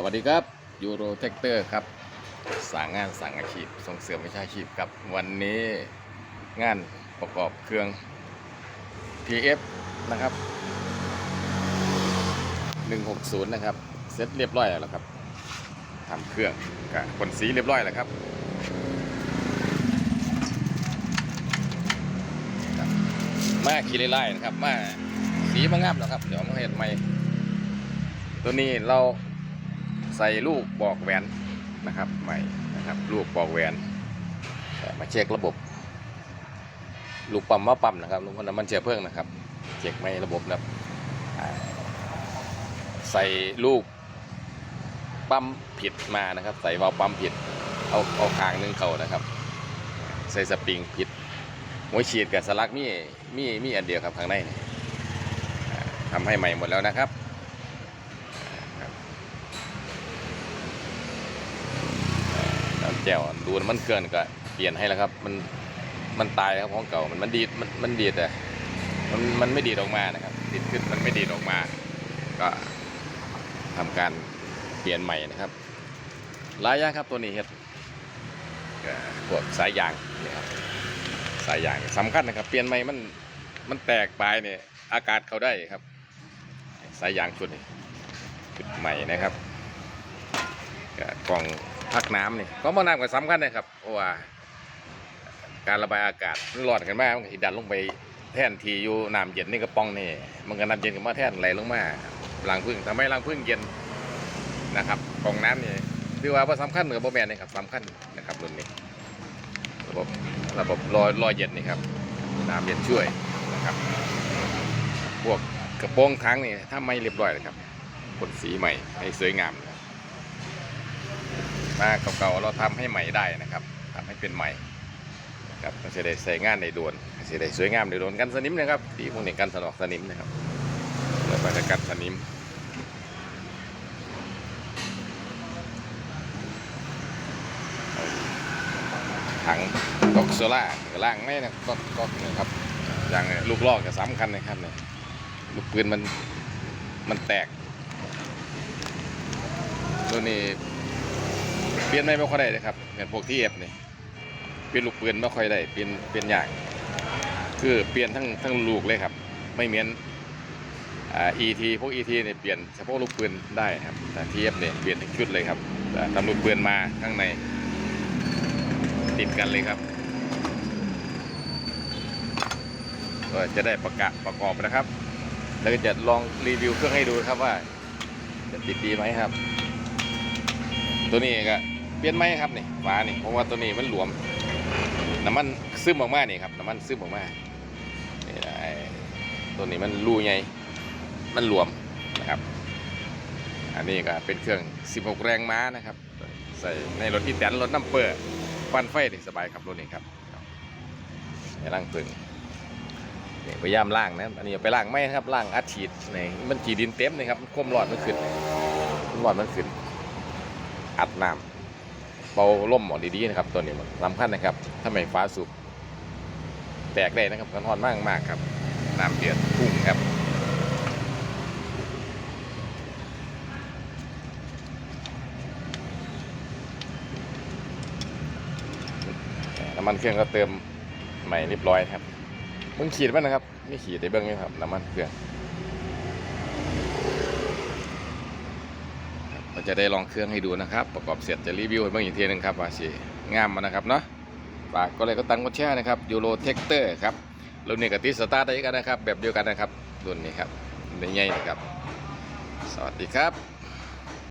สวัสดีครับยูโรเทคเตอร์ครับสั่งงานสังอาชีพส่งเสริมวิชาชีพครับ วันนี้งานประกอบเครื่อง PF นะครับ 160 นะครับ เสร็จเรียบร้อยแล้วครับทำเครื่องกับขนสีเรียบร้อยแล้วครับครับมาขี่ไล่ๆนะครับมาสีมางามแล้วครับ เดี๋ยวมาเห็นใหม่ตัวนี้เรา ใส่ลูกบอกแหวนนะครับใหม่นะครับลูกบอกแหวนมาเช็คระบบ ลูกปั๊มว่าปั๊มนะครับลูกน้ำมันเชื้อเพลิงนะครับเช็คไม่ระบบนะครับใส่ลูกปั๊มผิดมานะครับ ใส่วาล์วปั๊มผิดเอาเอาคางหนึงเขานะครับ ใส่สปริงผิดหัวฉีดกับสลักมีมีมีอันเดียวครับข้างในนี่อ่าทำให้ใหม่หมดแล้วนะครับ แล้วดูมันเครื่องก็เปลี่ยนให้แล้วครับ มันมันตายแล้วครับของเก่ามันมันดีดมันมันดีดแต่มันมันไม่ดีดออกมานะครับดีดขึ้นมันไม่ดีดออกมา ก็ทำการเปลี่ยนใหม่นะครับหลายอย่างครับตัวนี้เฮ็ดก็พวกสายยางนี่ครับสายยางสำคัญนะครับ เปลี่ยนใหม่มันมันแตกปลายเนี่ยอากาศเขาได้ครับ สายยางชุดนี้ชุดใหม่นะครับก็กล่อง พักน้ำนี่ก็มอน้ำก็สำคัญนะครับเพราะว่าการระบายอากาศมันร้อนกันมากมันก็ดันลงไปแท่นทีอยู่น้ำเย็นนี่กระป๋องนี่มันก็น้ำเย็นก็มาแท่นไหลลงมาลังพึ่งทำให้ลังพึ่งเย็นนะครับกองน้ำนี่ถือว่าว่าสำคัญเหนือโบแมนนะครับสำคัญนะครับรุ่นนี้ระบบระบบรอยรอยเย็นนี่ครับน้ำเย็นช่วยนะครับพวกกระโปรงทั้งนี่ถ้าไม่เรียบร้อยนะครับผลสีใหม่ให้สวยงาม มาเก่าๆเราทำให้ใหม่ได้นะครับทำให้เป็นใหม่ครับก็จะได้ใส่งานในดวนก็จะได้สวยงามในดวนกันสนิมนะครับที่พวกนี้กันสนอกสนิมนะครับแล้วก็จะกันสนิมถังตกโซล่าล่างไม่นะก็ก็นะครับอย่างลูกลอกก็สำคัญนะครับเนี่ยลูกปืนมันมันแตกตัวนี้ เปลี่ยนไม่ไม่ค่อยได้เลยครับเหมือนพวกที่เอฟนี่เปลี่ยนลูกปืนไม่ค่อยได้เปลี่ยนเปลี่ยนยากคือเปลี่ยนทั้งทั้งลูกเลยครับ ไม่เหมือนอ่า ET พวก ET เนี่ยเปลี่ยนเฉพาะลูกปืนได้ครับแต่ทีเอฟเนี่ยเปลี่ยนทั้งชุดเลยครับทำลูกปืนมาข้างในติดกันเลยครับก็จะได้ประกาศประกอบนะครับ แล้วก็จะลองรีวิวเครื่องให้ดูครับว่า จะติดดีไหมครับ ตัวนี้ก็ เปลี่ยนไหมครับนี่ฝานี่เพราะว่าตัวนี้มันหลวม น้ำมันซึมออกมานี่ครับน้ำมันซึมออกมาตัวนี้มันรูใหญ่มันหลวมนะครับ อันนี้ก็เป็นเครื่อง 16 แรงม้านะครับ ใส่ในรถที่แตนรถน้ำเปิดปันไฟได้สบายครับรถนี้ครับล่างตึงพยายามล่างนะอันนี้ไปล่างไม่ครับล่างอัดฉีดนี่มันฉีดดินเต็มเลยครับความร้อนมันขึ้นความร้อนมันขึ้นอัดน้ำ เบาล่มออกดีๆนะครับตัวนี้มันสำคัญนะครับถ้าไม่ฟ้าสุบแตกได้นะครับกันทอนมากมากครับน้ำเดือดพุ่งครับน้ำมันเครื่องก็เติมใหม่เรียบร้อยครับมึงขีดมันนะครับไม่ขีดได้เบื้องไหมครับน้ำมันเครื่อง ราจะได้ลองเครื่องให้ดูนะครับ ประกอบเสร็จจะรีวิวให้เบิ่งอีกทีหนึงครับว่าสิงามมานะครับเนาะฝากก็เลยก็ตั้งกดแชร์นะครับยูโรเทคเตอร์ครับรุ่นนี้กับติสตาร์ทได้กันนะครับ แบบเดียวกันนะครับรุ่นนี้ครับในใหญ่นะครับ สวัสดีครับ